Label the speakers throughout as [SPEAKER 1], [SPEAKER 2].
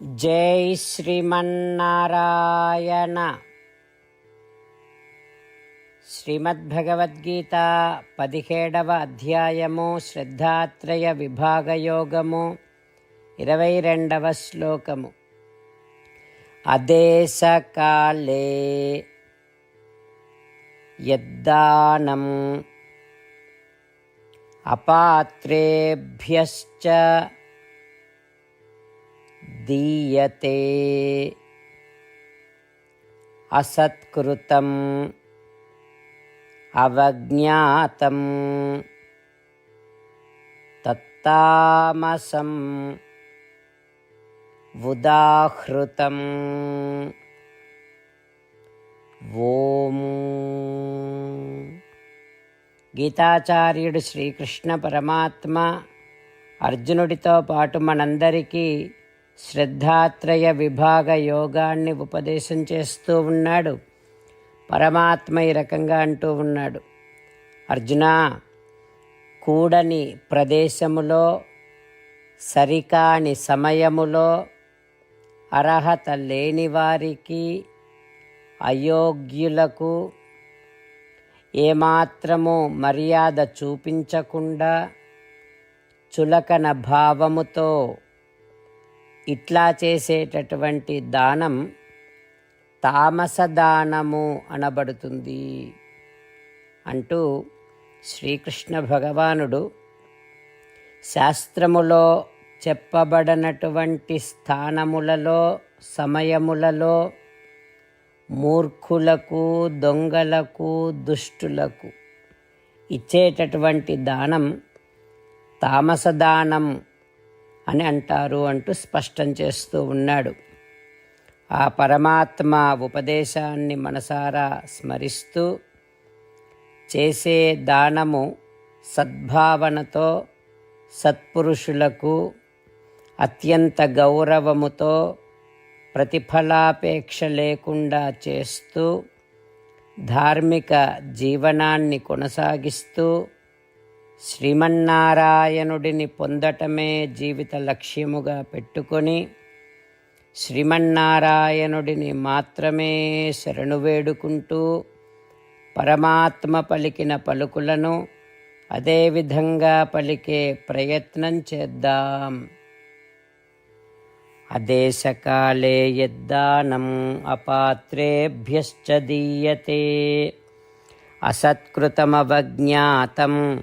[SPEAKER 1] జై శ్రీమన్నారాయణ. శ్రీమద్భగవద్గీత పదిహేడవ అధ్యాయము శ్రద్ధాత్రయ విభాగయోగము ఇరవై రెండవ శ్లోకము అదేశకాలే యద్దానం అపాత్రేభ్యశ్చ दीयते असत्कृतम् अवज्ञातं तत्तामसम् उदाहृतम् ఓం గీతాచార్యుడు శ్రీకృష్ణ పరమాత్మ అర్జునుడితో పాటు మనందరికీ శ్రద్ధాత్రయ విభాగ యోగాన్ని ఉపదేశం చేస్తూ ఉన్నాడు. పరమాత్మ ఈ రకంగా అంటూ ఉన్నాడు. అర్జున కూడని ప్రదేశములో సరికాని సమయములో అర్హత లేని వారికి అయోగ్యులకు ఏమాత్రము మర్యాద చూపించకుండా చులకన భావముతో ఇట్లా చేసేటటువంటి దానం తామస దానము అనబడుతుంది అంటూ శ్రీకృష్ణ భగవానుడు శాస్త్రములో చెప్పబడనటువంటి స్థానములలో సమయములలో మూర్ఖులకు దొంగలకు దుష్టులకు ఇచ్చేటటువంటి దానం తామస దానం అని అంటారు అంటూ స్పష్టం చేస్తూ ఉన్నాడు. ఆ పరమాత్మ ఉపదేశాన్ని మనసారా స్మరిస్తూ చేసే దానము సద్భావనతో సత్పురుషులకు అత్యంత గౌరవముతో ప్రతిఫలాపేక్ష లేకుండా చేస్తూ ధార్మిక జీవనాన్ని కొనసాగిస్తూ శ్రీమన్నారాయణుడిని పొందటమే జీవిత లక్ష్యముగా పెట్టుకొని శ్రీమన్నారాయణుడిని మాత్రమే శరణు వేడుకుంటూ పరమాత్మ పలికిన పలుకులను అదేవిధంగా పలికే ప్రయత్నం చేద్దాం. అదేశకాలే యద్దానం అపాత్రేభ్యశ్చ దీయతే అసత్కృతమవజ్ఞాతం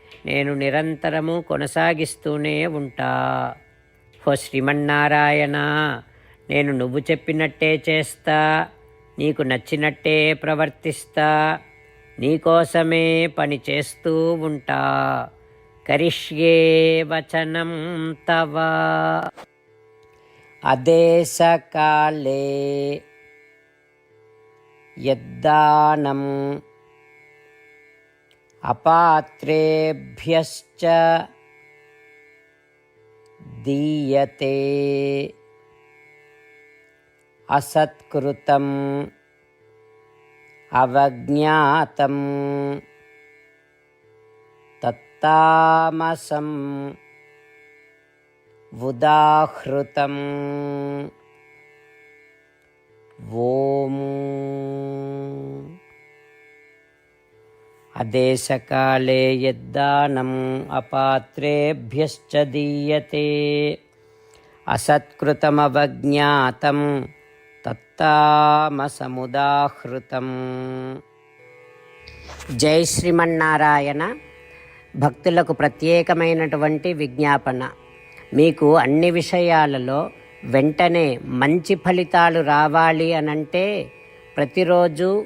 [SPEAKER 1] నేను నిరంతరము కొనసాగిస్తూనే ఉంటా. హో శ్రీమన్నారాయణ నేను నువ్వు చెప్పినట్టే చేస్తా నీకు నచ్చినట్టే ప్రవర్తిస్తా నీకోసమే పని చేస్తూ ఉంటా. కరిష్యే వచనం తవ. అదేశకాలే యద్దానం अपात्रेभ्यश्च दीयते असत्कृतम् अवज्ञातं तत्तामसम् उदाहृतम् ॐ అదేశకాలే యద్దానం అపాత్రేభ్యశ్చ దీయతే. అసత్కృతమవజ్ఞాతం తత్తామసముదాహృతం. జై శ్రీమన్నారాయణ. భక్తులకు ప్రత్యేకమైనటువంటి విజ్ఞాపన. మీకు అన్ని విషయాలలో వెంటనే మంచి ఫలితాలు రావాలి అనంటే ప్రతిరోజు